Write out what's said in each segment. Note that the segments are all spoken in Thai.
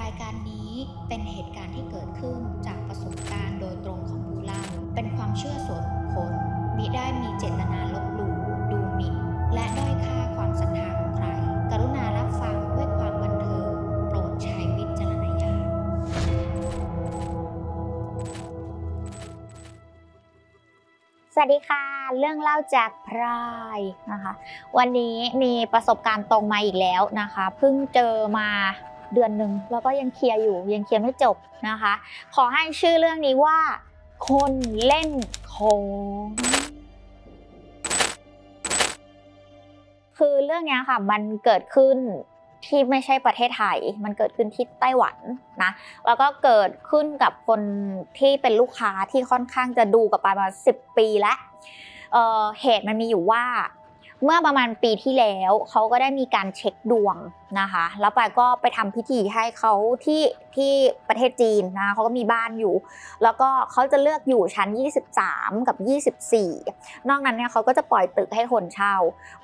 รายการนี้เป็นเหตุการณ์ที่เกิดขึ้นจากประสบการณ์โดยตรงของผู้เล่า เป็นความเชื่อส่วนบุคคลมิได้มีเจตนาลบหลู่ดูหมิ่น และด้อยค่าความศรัทธาของใคร กรุณารับฟังด้วยความบันเทิงโปรดใช้วิจารณญาณ สวัสดีค่ะ เรื่องเล่าจากพรายนะคะ วันนี้มีประสบการณ์ตรงมาอีกแล้วนะคะ เพิ่งเจอมา เดือนหนึ่งแล้วก็ยังเคลียร์อยู่ยังเคลียร์ไม่จบนะคะ ขอให้ชื่อเรื่องนี้ว่า คนเล่นของคือเรื่องเนี้ยค่ะมันเกิดขึ้นที่ไม่ใช่ประเทศไทย มันเกิดขึ้นที่ไต้หวันนะ แล้วก็เกิดขึ้นกับคนที่เป็นลูกค้าที่ค่อนข้างจะดูกับปายมาสิบปีแล้วเเหตุมันมีอยู่ว่า เมื่อประมาณปีที่แล้วเขาก็ได้มีการเช็คดวงนะคะ แล้วปายก็ไปทำพิธีให้เขาที่ที่ประเทศจีนนะเขาก็มีบ้านอยู่ แล้วก็เขาจะเลือกอยู่ชั้น 23 กับ 24 นอกนั้นเนี่ยเขาก็จะปล่อยตึกให้คนเช่า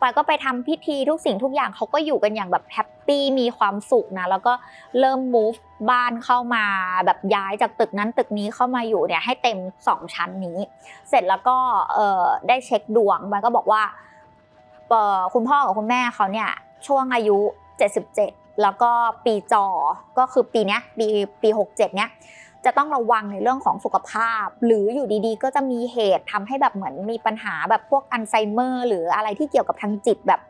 ปายก็ไปทำพิธีทุกสิ่งทุกอย่างเขาก็อยู่กันอย่างแบบแฮปปี้มีความสุขนะแล้วก็เริ่ม move บ้านเข้ามาแบบย้ายจากตึกนั้นตึกนี้เข้ามาอยู่เนี่ยให้เต็ม 2 ชั้นนี้ เสร็จแล้วก็เอ่อได้เช็คดวงปายก็บอกว่า คุณพ่อกับคุณแม่เขาเนี่ยช่วงอายุ 77 แล้วก็ปีจอ ก็คือปีเนี้ยปีปี 67 เนี้ยจะต้องระวังในเรื่องของสุขภาพ หรืออยู่ดีๆ ก็จะมีเหตุทำให้แบบเหมือนมีปัญหาแบบพวกอัลไซเมอร์ หรืออะไรที่เกี่ยวกับทางจิตแบบ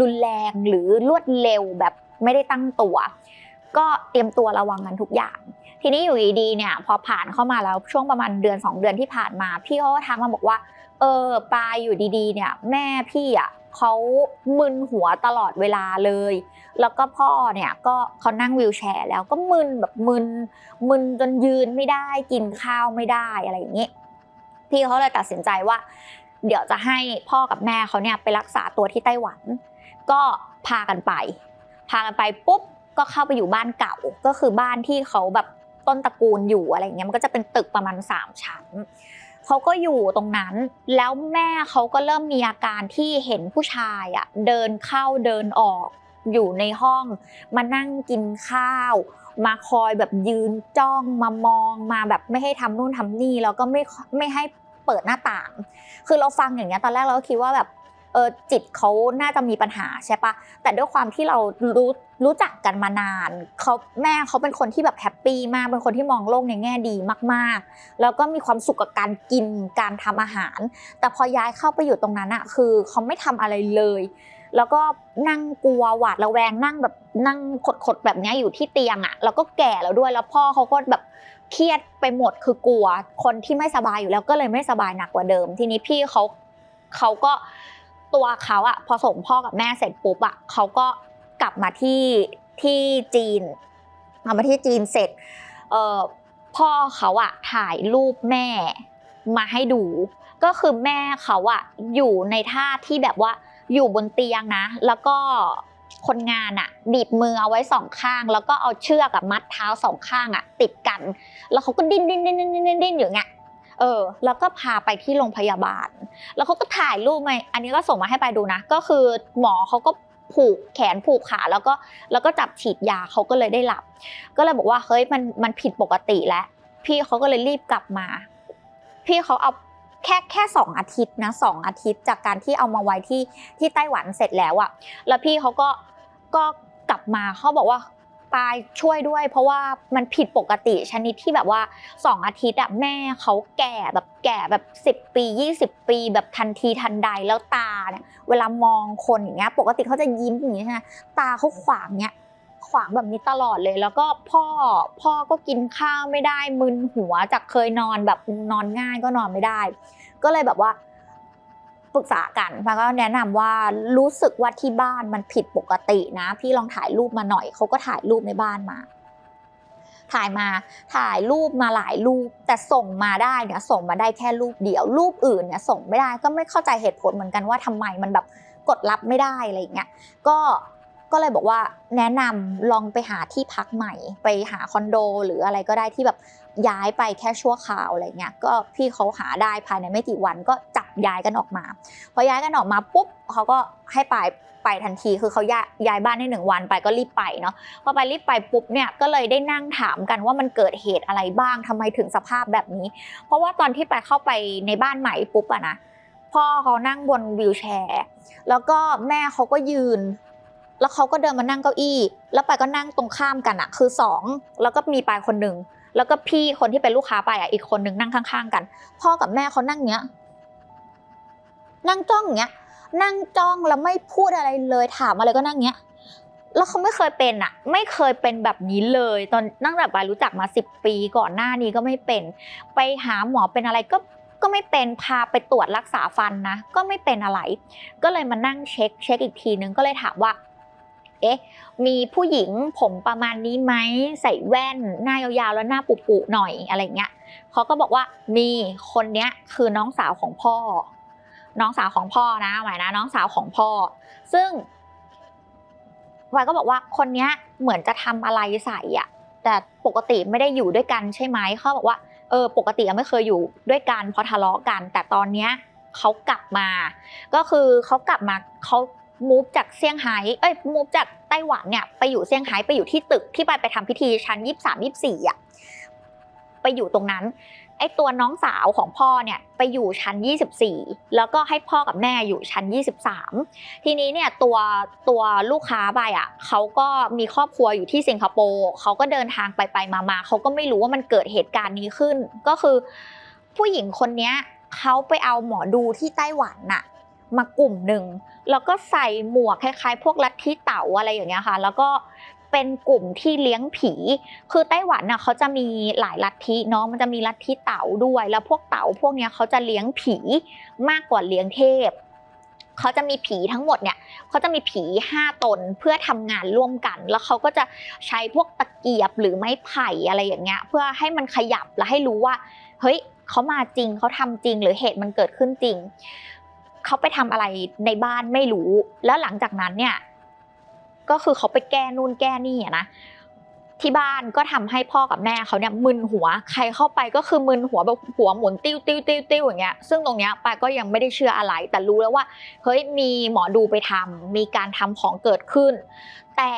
รุนแรงหรือรวดเร็วแบบไม่ได้ตั้งตัว ก็เตรียมตัวระวังกันทุกอย่าง ทีนี้อยู่ดีๆเนี่ยพอผ่านเข้ามาแล้วช่วงประมาณเดือน 2 เดือนที่ผ่านมา พี่เขาก็ทักมาบอกว่าเออปาอยู่ดีๆ เนี่ย แม่พี่อะ เขามึนหัวตลอดเวลาเลย แล้วก็พ่อเนี่ยก็เขานั่งวีลแชร์แล้วก็มึนแบบมึนมึนจนยืนไม่ได้กินข้าวไม่ได้อะไรอย่างนี้พี่เขาเลยตัดสินใจว่า เดี๋ยวจะให้พ่อกับแม่เขาเนี่ยไปรักษาตัวที่ไต้หวัน ก็พากันไป พากันไปปุ๊บก็เข้าไปอยู่บ้านเก่าก็คือบ้านที่เขาแบบต้นตระกูลอยู่อะไรอย่างเงี้ยมันก็จะเป็นตึกประมาณสามชั้น เขาก็อยู่ตรงนั้น แล้วแม่เขาก็เริ่มมีอาการที่เห็นผู้ชายอะเดินเข้าเดินออก อยู่ในห้อง มานั่งกินข้าว มาคอยแบบยืนจ้องมามองมาแบบไม่ให้ทำนู่นทำนี่แล้วก็ไม่ไม่ให้เปิดหน้าต่าง คือเราฟังอย่างเงี้ยตอนแรกเราก็คิดว่าแบบ เออจิตเขาน่าจะมีปัญหาใช่ปะแต่ด้วยความที่เรารู้รู้จักกันมานานเขาแม่เขาเป็นคนที่แบบแฮปปี้มากเป็นคนที่มองโลกในแง่ดีมากๆ แล้วก็มีความสุขกับการกินการทำอาหาร แต่พอย้ายเข้าไปอยู่ตรงนั้นอะคือเขาไม่ทำอะไรเลย แล้วก็นั่งกลัวหวาดระแวงนั่งแบบนั่งขดๆแบบนี้อยู่ที่เตียงอะแล้วก็แก่แล้วด้วยแล้วพ่อเขาก็แบบเครียดไปหมดคือกลัวคนที่ไม่สบายอยู่แล้วก็เลยไม่สบายหนักกว่าเดิม ทีนี้พี่เขาเขาก็ ตัวเขาอะพอส่งพ่อกับแม่เสร็จปุ๊บอะเขาก็กลับมาที่ที่จีนกลับมาที่จีนเสร็จเอ่อพ่อเขาอะถ่ายรูปแม่มาให้ดู ก็คือแม่เขาอะอยู่ในท่าที่แบบว่าอยู่บนเตียงนะ แล้วก็คนงานอะบีบมือเอาไว้สองข้าง แล้วก็เอาเชือกอะมัดเท้าสองข้างอะติดกัน แล้วเขาก็ดิ้นดิ้นดิ้นดิ้นดิ้นดิ้นดิ้นอยู่เงี้ย เออ แล้วก็พาไปที่โรงพยาบาล แล้วเขาก็ถ่ายรูปมาอันนี้ก็ส่งมาให้ไปดูนะ ก็คือหมอเขาก็ผูกแขนผูกขาแล้วก็แล้วก็จับฉีดยาเขาก็เลยได้หลับ ก็เลยบอกว่าเฮ้ยมันมันผิดปกติแล้ว พี่เขาก็เลยรีบกลับมา พี่เขาเอาแค่แค่สองอาทิตย์นะสองอาทิตย์จากการที่เอามาไว้ที่ที่ไต้หวันเสร็จแล้วอะแล้วพี่เขาก็ก็กลับมาเขาบอกว่า ปายช่วยด้วย เพราะว่ามันผิดปกติชนิดที่แบบว่าสองอาทิตย์อะแม่เขาแก่แบบแก่แบบสิบปียี่สิบปี แบบทันทีทันใดแล้วตาเนี่ยเวลามองคนอย่างเงี้ยปกติเขาจะยิ้มอย่างงี้ใช่ไหมตาเขาขวางเนี้ยขวางแบบนี้ตลอดเลย แล้วก็พ่อพ่อก็กินข้าวไม่ได้มึนหัวจากเคยนอนแบบนอนง่ายก็นอนไม่ได้ ก็เลยแบบว่า ปรึกษากันแล้วก็แนะนำว่ารู้สึกว่าที่บ้านมันผิดปกตินะ พี่ลองถ่ายรูปมาหน่อยเขาก็ถ่ายรูปในบ้านมา ถ่ายมาถ่ายรูปมาหลายรูป แต่ส่งมาได้เนี่ยส่งมาได้แค่รูปเดียว รูปอื่นเนี่ยส่งไม่ได้ก็ไม่เข้าใจเหตุผลเหมือนกันว่าทำไมมันแบบกดรับไม่ได้อะไรอย่างเงี้ยก็ก็เลยบอกว่าแนะนำลองไปหาที่พักใหม่ ไปหาคอนโด หรืออะไรก็ได้ที่แบบย้ายไปแค่ชั่วคราวอะไรเงี้ยก็พี่เขาหาได้ภายในไม่กี่วันก็ ย้ายกันออกมา พอย้ายกันออกมาปุ๊บเขาก็ให้ไปไปทันทีคือเขาย้ายย้ายบ้านให้หนึ่งวันไปก็รีบไปเนาะพอไปรีบไปปุ๊บเนี่ยก็เลยได้นั่งถามกันว่ามันเกิดเหตุอะไรบ้างทำไมถึงสภาพแบบนี้ เพราะว่าตอนที่ไปเข้าไปในบ้านใหม่ปุ๊บอะนะพ่อเขานั่งบนวีลแชร์ แล้วก็แม่เขาก็ยืน แล้วเขาก็เดินมานั่งเก้าอี้ แล้วไปก็นั่งตรงข้ามกันอะคือสองแล้วก็มีปายคนหนึ่งแล้วก็พี่คนที่เป็นลูกค้าไปอะอีกคนหนึ่งนั่งข้าง ๆ กัน พ่อกับแม่เขานั่งเงี้ย นั่งจ้องเงี้ย นั่งจ้องแล้วไม่พูดอะไรเลยถามอะไรก็นั่งเงี้ย แล้วเขาไม่เคยเป็นอะไม่เคยเป็นแบบนี้เลย ตอนนั่งแต่ปารู้จักมาสิบปีก่อนหน้านี้ก็ไม่เป็น ไปหาหมอเป็นอะไรก็ก็ไม่เป็นพาไปตรวจรักษาฟันนะ ก็ไม่เป็นอะไร ก็เลยมานั่งเช็คเช็คอีกทีนึงก็เลยถามว่าเอ๊ะ มีผู้หญิงผมประมาณนี้ไหมใส่แว่นหน้ายาวๆแล้วหน้าปุๆหน่อยอะไรเงี้ยเขาก็บอกว่ามีคนเนี้ยคือน้องสาวของพ่อ น้องสาวของพ่อนะหมายนะน้องสาวของพ่อ ซึ่งวายก็บอกว่าคนเนี้ยเหมือนจะทำอะไรใส่อะ แต่ปกติไม่ได้อยู่ด้วยกันใช่ไหมเขาบอกว่าเออปกติไม่เคยอยู่ด้วยกันเพราะทะเลาะกัน แต่ตอนเนี้ยเขากลับมา ก็คือเขากลับมาเขามูฟจากเซี่ยงไฮ้เอ้ยมูฟจากไต้หวันเนี่ยไปอยู่เซี่ยงไฮ้ไปอยู่ที่ตึกที่ไปไปทำพิธีชั้นยี่สามยี่สี่อะไปอยู่ตรงนั้น ไอ้ตัวน้องสาวของพ่อเนี่ยไปอยู่ชั้น 24 แล้วก็ให้พ่อกับแม่อยู่ชั้น 23 ทีนี้เนี่ยตัวตัวลูกค้าไปอะเขาก็มีครอบครัวอยู่ที่สิงคโปร์เขาก็เดินทางไปไปมามาเขาก็ไม่รู้ว่ามันเกิดเหตุการณ์นี้ขึ้น ก็คือ ผู้หญิงคนเนี้ยเขาไปเอาหมอดูที่ไต้หวันน่ะมากลุ่มหนึ่งแล้วก็ใส่หมวกคล้ายๆ พวกลัทธิเต๋าอะไรอย่างเงี้ยค่ะ แล้วก็ เป็นกลุ่มที่เลี้ยงผี คือไต้หวันน่ะเขาจะมีหลายลัทธิเนาะมันจะมีลัทธิเต๋าด้วย แล้วพวกเต๋าพวกเนี้ยเขาจะเลี้ยงผีมากกว่าเลี้ยงเทพเขาจะมีผีทั้งหมดเนี่ยเขาจะมีผีห้าตนเพื่อทำงานร่วมกัน แล้วเขาก็จะใช้พวกตะเกียบหรือไม้ไผ่อะไรอย่างเงี้ยเพื่อให้มันขยับและให้รู้ว่า เฮ้ยเขามาจริงเขาทำจริงหรือเหตุมันเกิดขึ้นจริงเขาไปทำอะไรในบ้านไม่รู้ แล้วหลังจากนั้นเนี่ย ก็คือเขาไปแก้นู่นแก้นี่อะนะที่บ้านก็ทำให้พ่อกับแม่เขาเนี่ยมึนหัว ใครเข้าไปก็คือมึนหัวแบบหัวหมุนติ้วติ้วติ้วติ้วอย่างเงี้ย ซึ่งตรงเนี้ยปาก็ยังไม่ได้เชื่ออะไร แต่รู้แล้วว่าเฮ้ยมีหมอดูไปทำมีการทำของเกิดขึ้น แต่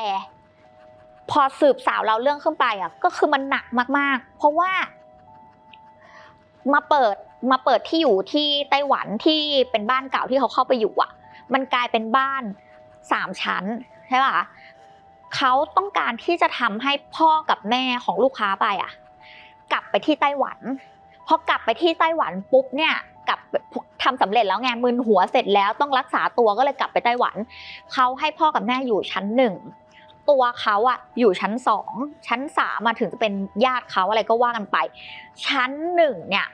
พอสืบสาวเราเรื่องขึ้นไปอะก็คือมันหนักมาก ๆ เพราะว่า มาเปิดมาเปิดที่อยู่ที่ไต้หวันที่เป็นบ้านเก่าที่เขาเข้าไปอยู่อะ มันกลายเป็นบ้านสามชั้น ช่ป่ะเขาต้องการที่จะทำให้พ่อกับแม่ของลูกค้าไปอะ กลับไปที่ไต้หวันพอกลับไปที่ไต้หวันปุ๊บเนี่ยกลับทำสำเร็จแล้วไงมึนหัวเสร็จแล้วต้องรักษาตัวก็เลยกลับไปไต้หวันเขาให้พ่อกับแม่อยู่ชั้นหนึ่งตัวเขาอะอยู่ชั้นสองชั้นสามมาถึงจะเป็นญาติเขาอะไรก็ว่ากันไป ชั้นหนึ่งเนี่ย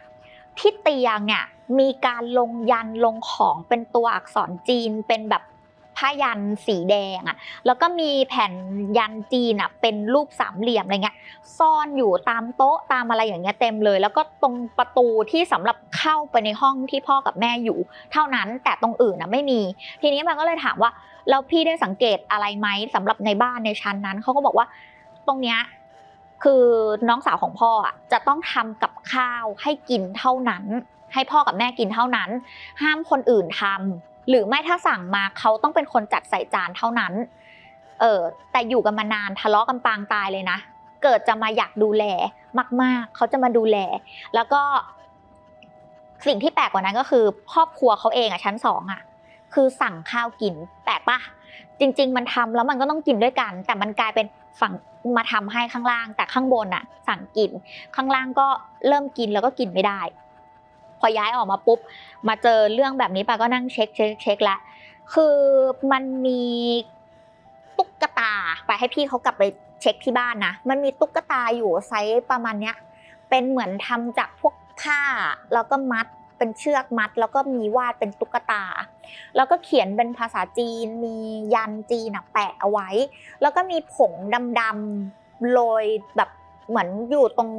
ที่เตียงเนี่ยมีการลงยันลงของเป็นตัวอักษรจีนเป็นแบบ ผ้ายันสีแดงอะแล้วก็มีแผ่นยันจีนอะเป็นรูปสามเหลี่ยมอะไรเงี้ยซ่อนอยู่ตามโต๊ะตามอะไรอย่างเงี้ยเต็มเลย แล้วก็ตรงประตูที่สำหรับเข้าไปในห้องที่พ่อกับแม่อยู่ เท่านั้นแต่ตรงอื่นนะไม่มี ทีนี้มันก็เลยถามว่าแล้วพี่ได้สังเกตอะไรไหมสำหรับในบ้านในชั้นนั้นเขาก็บอกว่าตรงเนี้ยคือน้องสาวของพ่ออะจะต้องทำกับข้าวให้กินเท่านั้น ให้พ่อกับแม่กินเท่านั้น ห้ามคนอื่นทำ หรือไม่ถ้าสั่งมาเขาต้องเป็นคนจัดใส่จานเท่านั้น เออแต่อยู่กันมานานทะเลาะกันปางตายเลยนะ เกิดจะมาอยากดูแลมาก ๆ เขาจะมาดูแล แล้วก็ สิ่งที่แปลกกว่านั้นก็คือครอบครัวเขาเองอะชั้นสองอะคือสั่งข้าวกินแปลกปะจริง ๆ มันทำแล้วมันก็ต้องกินด้วยกัน แต่มันกลายเป็นฝั่งมาทำให้ข้างล่าง แต่ข้างบนอะสั่งกิน ข้างล่างก็เริ่มกินแล้วก็กินไม่ได้ พอย้ายออกมาปุ๊บ มาเจอเรื่องแบบนี้ปาก็นั่งเช็คเช็คเช็คละคือมันมีตุ๊กตาไปให้พี่เขากลับไปเช็คที่บ้านนะมันมีตุ๊กตาอยู่ไซส์ประมาณเนี้ยเป็นเหมือนทำจากพวกผ้าแล้วก็มัดเป็นเชือกมัด แล้วก็มีวาดเป็นตุ๊กตา แล้วก็เขียนเป็นภาษาจีน มียันจีนแปะเอาไว้ แล้วก็มีผงดำๆโรยแบบเหมือนอยู่ตรง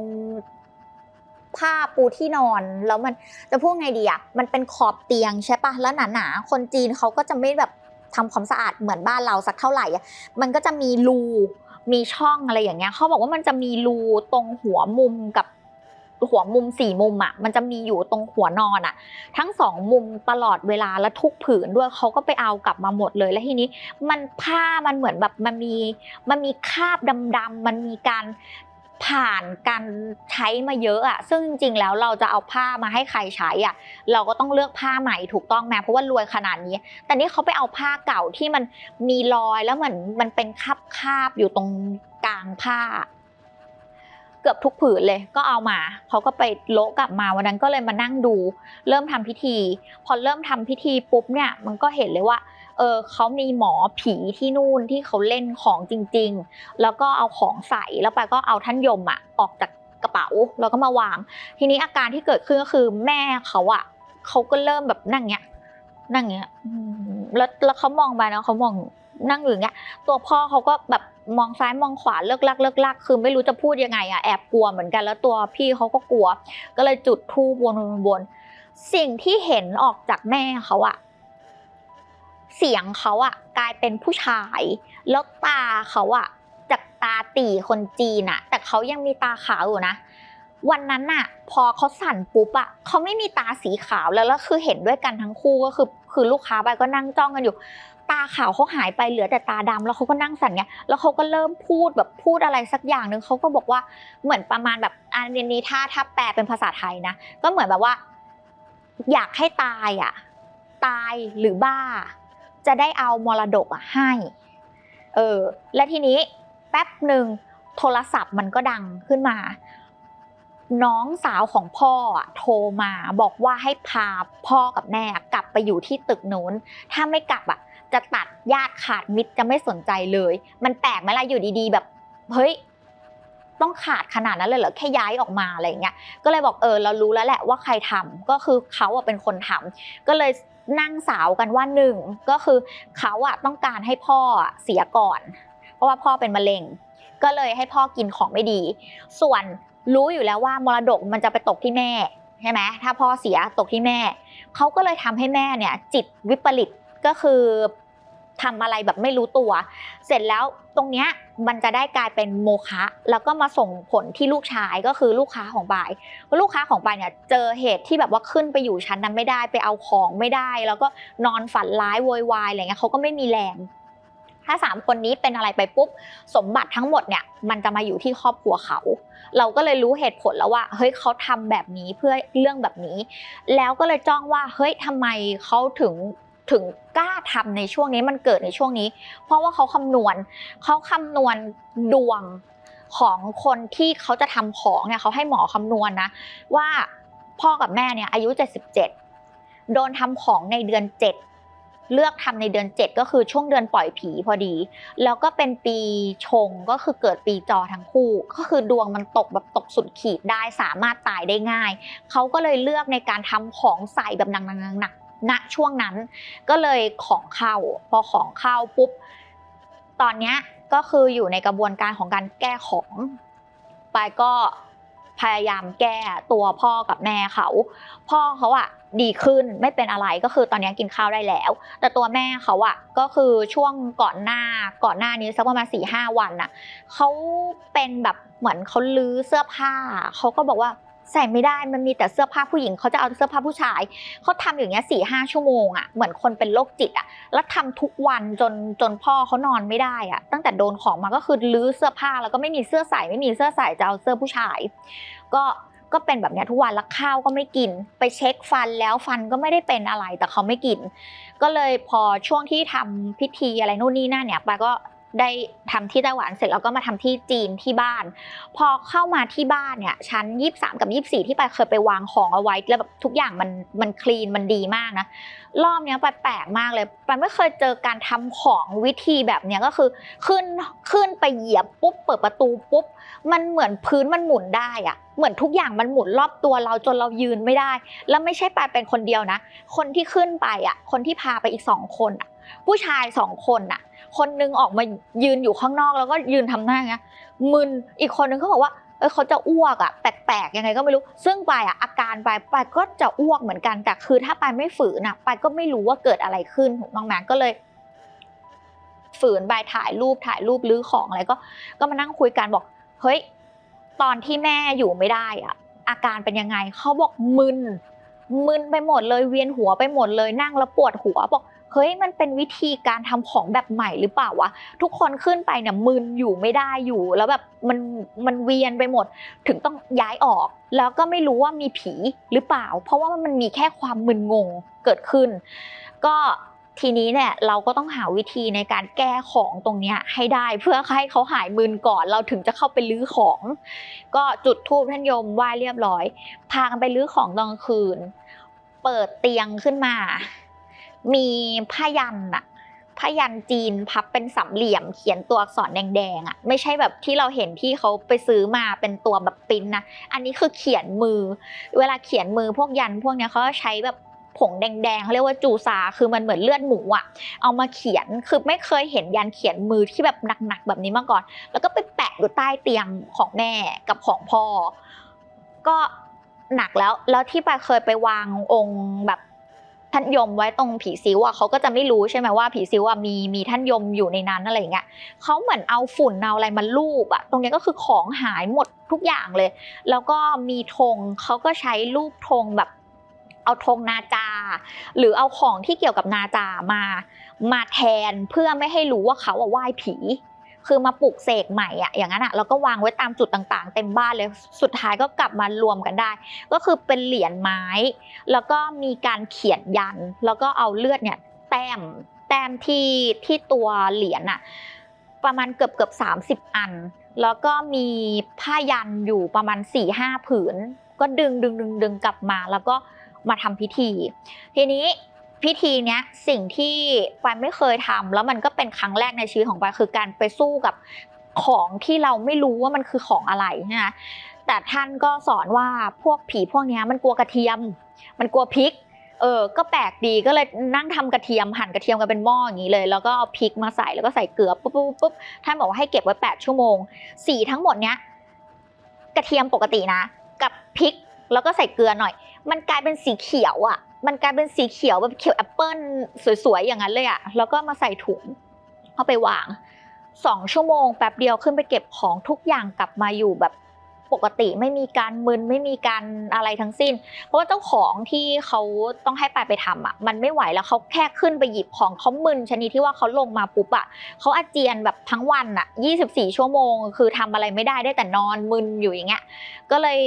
ผ้าปูที่นอน แล้วมันจะพูดไงดีอะมันเป็นขอบเตียงใช่ปะแล้วหนาๆคนจีนเขาก็จะไม่แบบทำความสะอาดเหมือนบ้านเราสักเท่าไหร่อะมันก็จะมีรูมีช่องอะไรอย่างเงี้ยเขาบอกว่ามันจะมีรูตรงหัวมุมกับหัวมุมสี่มุมอะมันจะมีอยู่ตรงหัวนอนอะ ทั้งสองมุมตลอดเวลาและทุกผืนด้วยเขาก็ไปเอากลับมาหมดเลยแล้วทีนี้ มันผ้ามันเหมือนแบบมันมีมันมีคราบดำๆมันมีการ ผ่านการใช้มาเยอะอะซึ่งจริงๆแล้วเราจะเอาผ้ามาให้ใครใช้อะเราก็ต้องเลือกผ้าใหม่ถูกต้องไหมเพราะว่ารวยขนาดนี้ แต่นี่เขาไปเอาผ้าเก่าที่มันมีรอยแล้วเหมือนมันเป็นคาบคาบอยู่ตรงกลางผ้า เกือบทุกผืนเลยก็เอามาเขาก็ไปโละกลับมาวันนั้นก็เลยมานั่งดู เริ่มทำพิธี พอเริ่มทำพิธีปุ๊บเนี่ยมันก็เห็นเลยว่า เออเขามีหมอผีที่นู่นที่เขาเล่นของจริง ๆ แล้วก็เอาของใส่แล้วไปก็เอาท่านยมอะออกจากกระเป๋าแล้วก็มาวาง ทีนี้อาการที่เกิดขึ้นก็คือแม่เขาอะเขาก็เริ่มแบบนั่งเงี้ยนั่งเงี้ยแล้วแล้วเขามองไปนะเขามองนั่งอยู่เงี้ย ตัวพ่อเขาก็แบบมองซ้ายมองขวาเลิกลักเลิกลักคือไม่รู้จะพูดยังไงอะแอบกลัวเหมือนกันแล้วตัวพี่เขาก็กลัว ก็เลยจุดธูปวนวนวนสิ่งที่เห็นออกจากแม่เขาอะ เสียงเขาอะกลายเป็นผู้ชาย แล้วตาเขาอะจากตาตีคนจีนอะแต่เขายังมีตาขาวอยู่นะ วันนั้นน่ะพอเขาสั่นปุ๊บอะเขาไม่มีตาสีขาวแล้วแล้วคือเห็นด้วยกันทั้งคู่ก็คือ คือลูกค้าไปก็นั่งจ้องกันอยู่ ตาขาวเขาหายไปเหลือแต่ตาดำแล้วเขาก็นั่งสั่นไงแล้วเขาก็เริ่มพูดแบบพูดอะไรสักอย่างหนึ่งเขาก็บอกว่าเหมือนประมาณแบบอันนี้ถ้าถ้าแปลเป็นภาษาไทยนะก็เหมือนแบบว่า อยากให้ตายอะ ตายหรือบ้า จะได้เอามรดกอะให้เออและทีนี้แป๊บหนึ่งโทรศัพท์มันก็ดังขึ้นมา น้องสาวของพ่อโทรมาบอกว่าให้พาพ่อกับแม่กลับไปอยู่ที่ตึกนู้น ถ้าไม่กลับอะจะตัดญาติขาดมิตรจะไม่สนใจเลย มันแปลกไหมล่ะอยู่ดีๆ แบบเฮ้ยต้องขาดขนาดนั้นเลยเหรอแค่ย้ายออกมาอะไรอย่างเงี้ยก็เลยบอกเออเรารู้แล้วแหละว่าใครทำก็คือเขาอะเป็นคนทำก็เลย นั่งสาวกันว่าหนึ่งก็คือเขาอะต้องการให้พ่อเสียก่อน เพราะว่าพ่อเป็นมะเร็ง ก็เลยให้พ่อกินของไม่ดี ส่วนรู้อยู่แล้วว่ามรดกมันจะไปตกที่แม่ใช่ไหมถ้าพ่อเสียตกที่แม่เขาก็เลยทำให้แม่เนี่ยจิตวิปริตก็คือ ทำอะไรแบบไม่รู้ตัว เสร็จแล้วตรงเนี้ยมันจะได้กลายเป็นโมฆะแล้วก็มาส่งผลที่ลูกชายก็คือลูกค้าของปายลูกค้าของปายเนี่ยเจอเหตุที่แบบว่าขึ้นไปอยู่ชั้นนั้นไม่ได้ไปเอาของไม่ได้ แล้วก็นอนฝันร้ายโวยวายอะไรเงี้ยเขาก็ไม่มีแรงถ้าสามคนนี้เป็นอะไรไปปุ๊บสมบัติทั้งหมดเนี่ยมันจะมาอยู่ที่ครอบครัวเขา เราก็เลยรู้เหตุผลแล้วว่าเฮ้ยเขาทำแบบนี้เพื่อเรื่องแบบนี้ แล้วก็เลยจ้องว่าเฮ้ยทำไมเขาถึง ถึงกล้าทำในช่วงนี้มันเกิดในช่วงนี้ เพราะว่าเขาคำนวณเขาคำนวณดวงของคนที่เขาจะทำของเนี่ยเขาให้หมอคำนวณนะ ว่าพ่อกับแม่เนี่ยอายุ 77 โดนทำของในเดือน 7 เลือกทำในเดือน 7 ก็คือช่วงเดือนปล่อยผีพอดี แล้วก็เป็นปีชงก็คือเกิดปีจอทั้งคู่ ก็คือดวงมันตกแบบตกสุดขีดได้สามารถตายได้ง่าย เขาก็เลยเลือกในการทำของใส่แบบหนักๆ ณช่วงนั้น ก็เลยของเข้าพอของเข้าปุ๊บตอนนี้ก็คืออยู่ในกระบวนการของการแก้ของไปก็พยายามแก้ตัวพ่อกับแม่เขา พ่อเขาอะดีขึ้นไม่เป็นอะไรก็คือตอนนี้กินข้าวได้แล้ว แต่ตัวแม่เขาอะก็คือช่วงก่อนหน้าก่อนหน้านี้สักประมาณสี่ห้าวันน่ะเขาเป็นแบบเหมือนเขาลื้อเสื้อผ้าเขาก็บอกว่า ใส่ไม่ได้มันมีแต่เสื้อผ้าผู้หญิงเขาจะเอาเสื้อผ้าผู้ชายเขาทำอย่างเงี้ยสี่ห้าชั่วโมงอะเหมือนคนเป็นโรคจิตอะแล้วทำทุกวันจนจนพ่อเขานอนไม่ได้อะตั้งแต่โดนของมาก็คือลื้อเสื้อผ้าแล้วก็ไม่มีเสื้อใส่ไม่มีเสื้อใส่จะเอาเสื้อผู้ชาย ก็ก็เป็นแบบเนี้ยทุกวันแล้วข้าวก็ไม่กิน ไปเช็คฟันแล้วฟันก็ไม่ได้เป็นอะไรแต่เขาไม่กิน ก็เลยพอช่วงที่ทำพิธีอะไรนู่นนี่นั่นเนี่ยปาก็ ได้ทำที่ไต้หวันเสร็จแล้วก็มาทำที่จีนที่บ้าน พอเข้ามาที่บ้านเนี่ยชั้นยี่สามกับยี่สี่ที่ปาเคยไปวางของเอาไว้แล้วแบบทุกอย่างมันมันคลีนมันดีมากนะรอบเนี้ยปาแปลกมากเลยปาไม่เคยเจอการทำของวิธีแบบเนี้ยก็คือขึ้นขึ้นไปเหยียบปุ๊บเปิดประตูปุ๊บมันเหมือนพื้นมันหมุนได้อะเหมือนทุกอย่างมันหมุนรอบตัวเราจนเรายืนไม่ได้ แล้วไม่ใช่ปายเป็นคนเดียวนะ คนที่ขึ้นไปอะคนที่พาไปอีกสองคนอะผู้ชายสองคนอะ คนนึงออกมายืนอยู่ข้างนอกแล้วก็ยืนทำหน้าอย่างเงี้ยมึนอีกคนนึงเขาบอกว่าเออเขาจะอ้วกอะแปลกๆยังไงก็ไม่รู้ ซึ่งปายอะอาการปายปายก็จะอ้วกเหมือนกันแต่คือถ้าปายไม่ฝืนอะปายก็ไม่รู้ว่าเกิดอะไรขึ้นถูกต้องไหมก็เลย ฝืนไปถ่ายรูปถ่ายรูปลื้อของอะไรก็ ก็มานั่งคุยกันบอก เฮ้ย ตอนที่แม่อยู่ไม่ได้อะอาการเป็นยังไงเขาบอกมึนมึนไปหมดเลยเวียนหัวไปหมดเลยนั่งแล้วปวดหัวบอก เฮ้ยมันเป็นวิธีการทำของแบบใหม่หรือเปล่าวะทุกคนขึ้นไปเนี่ยมึนอยู่ไม่ได้อยู่ แล้วแบบมันมันเวียนไปหมด ถึงต้องย้ายออก แล้วก็ไม่รู้ว่ามีผีหรือเปล่า เพราะว่ามันมีแค่ความมึนงงเกิดขึ้น ก็ทีนี้เนี่ยเราก็ต้องหาวิธีในการแก้ของตรงเนี้ยให้ได้เพื่อให้เขาหายมึนก่อน เราถึงจะเข้าไปลื้อของ ก็จุดธูปท่านยมไหว้เรียบร้อย พากันไปลื้อของตอนกลางคืน เปิดเตียงขึ้นมา มีผ้ายันอะผ้ายันจีนพับเป็นสามเหลี่ยมเขียนตัวอักษรแดงๆอะไม่ใช่แบบที่เราเห็นที่เขาไปซื้อมาเป็นตัวแบบปิ้นนะอันนี้คือเขียนมือ เวลาเขียนมือพวกยันพวกเนี้ยเขาใช้แบบผงแดงๆเขาเรียกว่าจูซา คือมันเหมือนเลือดหมูอะเอามาเขียน คือไม่เคยเห็นยันเขียนมือที่แบบหนักๆแบบนี้มาก่อน แล้วก็ไปแปะอยู่ใต้เตียงของแม่กับของพ่อ ก็หนักแล้ว แล้วที่ไปเคยไปวางองค์แบบ ท่านยมไว้ตรงผีซิวอะเขาก็จะไม่รู้ใช่ไหมว่าผีซิวอะมีมีท่านยมอยู่ในนั้นอะไรอย่างเงี้ยเขาเหมือนเอาฝุ่นเอาอะไรมาลูบอะตรงนี้ก็คือของหายหมดทุกอย่างเลย แล้วก็มีธงเขาก็ใช้รูปธงแบบ เอาธงนาจา หรือเอาของที่เกี่ยวกับนาจามา มาแทนเพื่อไม่ให้รู้ว่าเขาอะไหว้ผี คือมาปลุกเสกใหม่อะอย่างนั้นอะแล้วก็วางไว้ตามจุดต่างๆ เต็มบ้านเลยสุดท้ายก็กลับมารวมกันได้ ก็คือเป็นเหรียญไม้ แล้วก็มีการเขียนยัน แล้วก็เอาเลือดเนี่ยแต้มแต้มที่ที่ตัวเหรียญอะประมาณเกือบเกือบสามสิบอัน แล้วก็มีผ้ายันอยู่ประมาณ4ี่ห้าผืน ก็ดึงดึงดึงดึงกลับมาแล้วก็มาทำพิธี ทีนี้ พิธีเนี้ยสิ่งที่ปายไม่เคยทำแล้วมันก็เป็นครั้งแรกในชีวิตของปายคือการไปสู้กับของที่เราไม่รู้ว่ามันคือของอะไรนะแต่ท่านก็สอนว่าพวกผีพวกนี้มันกลัวกระเทียม มันกลัวพริกเออ ก็แปลกดีก็เลยนั่งทำกระเทียมหั่นกระเทียมกันเป็นหม้ออย่างนี้เลย แล้วก็เอาพริกมาใส่แล้วก็ใส่เกลือปุ๊บปุ๊บปุ๊บท่านบอกว่าให้เก็บไว้ 8 ชั่วโมง สีทั้งหมดเนี้ยกระเทียมปกตินะ กับพริกแล้วก็ใส่เกลือหน่อย มันกลายเป็นสีเขียวอะ มันกลายเป็นสีเขียวแบบเขียวแอปเปิ้ลสวยๆอย่างนั้นเลยอะแล้วก็มาใส่ถุงเอาไปวางสองชั่วโมงแป๊บเดียวขึ้นไปเก็บของทุกอย่างกลับมาอยู่แบบปกติไม่มีการมึนไม่มีการอะไรทั้งสิ้น เพราะว่าเจ้าของที่เขาต้องให้ไปไปทำอะมันไม่ไหวแล้วเขาแค่ขึ้นไปหยิบของเขามึนชนิดที่ว่าเขาลงมาปุ๊บอะเขาอาเจียนแบบทั้งวันอะ 24 ชั่วโมง คือทำอะไรไม่ได้ได้แต่นอนมึนอยู่อย่างเงี้ยก็เลย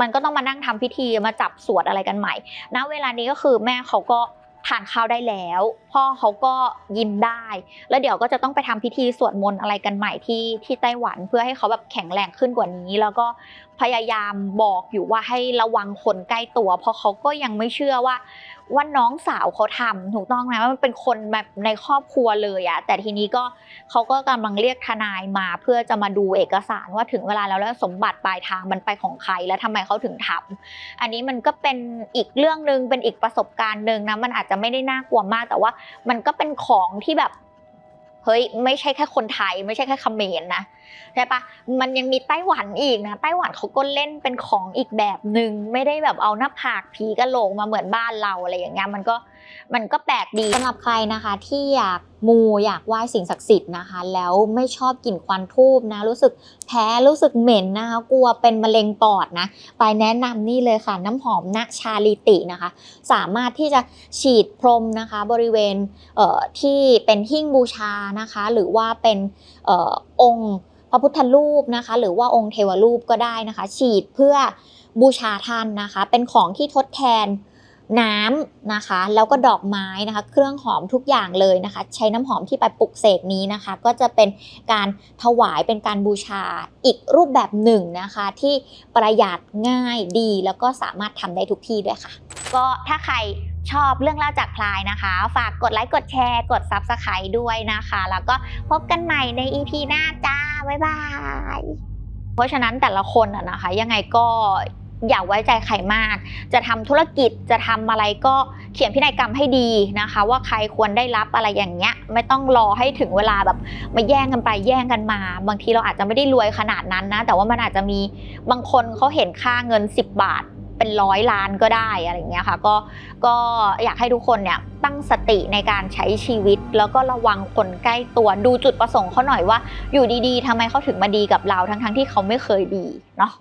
มันก็ต้องมานั่งทำพิธีมาจับสวดอะไรกันใหม่ณเวลานี้ก็คือแม่เขาก็ทานข้าวได้แล้ว พ่อเขาก็ยิ้มได้ แล้วเดี๋ยวก็จะต้องไปทำพิธีสวดมนต์อะไรกันใหม่ที่ที่ไต้หวันเพื่อให้เขาแบบแข็งแรงขึ้นกว่านี้ แล้วก็พยายามบอกอยู่ว่าให้ระวังคนใกล้ตัว เพราะเขาก็ยังไม่เชื่อว่า ว่าน้องสาวเขาทำถูกต้องไหมว่ามันเป็นคนแบบในครอบครัวเลยอะแต่ทีนี้ก็เขาก็กำลังเรียกทนายมาเพื่อจะมาดูเอกสารว่าถึงเวลาแล้วแล้วสมบัติปลายทางมันไปของใครและทำไมเขาถึงทำอันนี้มันก็เป็นอีกเรื่องหนึ่งเป็นอีกประสบการณ์หนึ่งนะมันอาจจะไม่ได้น่ากลัวมาก แต่ว่ามันก็เป็นของที่แบบ เฮ้ยไม่ใช่แค่คนไทย ไม่ใช่แค่เขมรนะใช่ปะมันยังมีไต้หวันอีกนะไต้หวันเขาก็เล่นเป็นของอีกแบบหนึ่งไม่ได้แบบเอาหน้าผากผีกระโหลกมาเหมือนบ้านเราอะไรอย่างเงี้ยมันก็ มันก็แปลกดีสำหรับใครนะคะ ที่อยากมูอยากไหว้สิ่งศักดิ์สิทธิ์นะคะ แล้วไม่ชอบกลิ่นควันทูบนะ รู้สึกแพ้รู้สึกเหม็นนะคะ กลัวเป็นมะเร็งปอดนะ ไปแนะนำนี่เลยค่ะ น้ำหอมณชาลิตินะคะ สามารถที่จะฉีดพรมนะคะ บริเวณเที่เป็นหิ้งบูชานะคะ หรือว่าเป็นอองค์พระพุทธรูปนะคะ หรือว่าองค์เทวรูปก็ได้นะคะ ฉีดเพื่อบูชาท่านนะคะ เป็นของที่ทดแทน น้ำนะคะ แล้วก็ดอกไม้นะคะ เครื่องหอมทุกอย่างเลยนะคะ ใช้น้ำหอมที่ไปปลุกเสกนี้นะคะ ก็จะเป็นการถวายเป็นการบูชาอีกรูปแบบหนึ่งนะคะ ที่ประหยัดง่ายดี แล้วก็สามารถทำได้ทุกที่ด้วยค่ะ ก็ถ้าใครชอบเรื่องเล่าจากพลายนะคะ ฝากกดไลค์กดแชร์ กด Subscribe ด้วยนะคะ แล้วก็พบกันใหม่ใน EP หน้าจ้า บ๊ายบาย เพราะฉะนั้นแต่ละคนอะนะคะ ยังไงก็ อย่าไว้ใจใครมาก จะทำธุรกิจจะทำอะไรก็เขียนพินัยกรรมให้ดีนะคะ ว่าใครควรได้รับอะไรอย่างเงี้ย ไม่ต้องรอให้ถึงเวลาแบบมาแย่งกันไปแย่งกันมา บางทีเราอาจจะไม่ได้รวยขนาดนั้นนะ แต่ว่ามันอาจจะมีบางคนเขาเห็นค่าเงิน 10 บาทเป็นร้อยล้านก็ได้อะไรเงี้ยค่ะก็ก็อยากให้ทุกคนเนี่ยตั้งสติในการใช้ชีวิต แล้วก็ระวังคนใกล้ตัวดูจุดประสงค์เขาหน่อยว่า อยู่ดีๆทำไมเขาถึงมาดีกับเราทั้งๆที่เขาไม่เคยดีเนาะ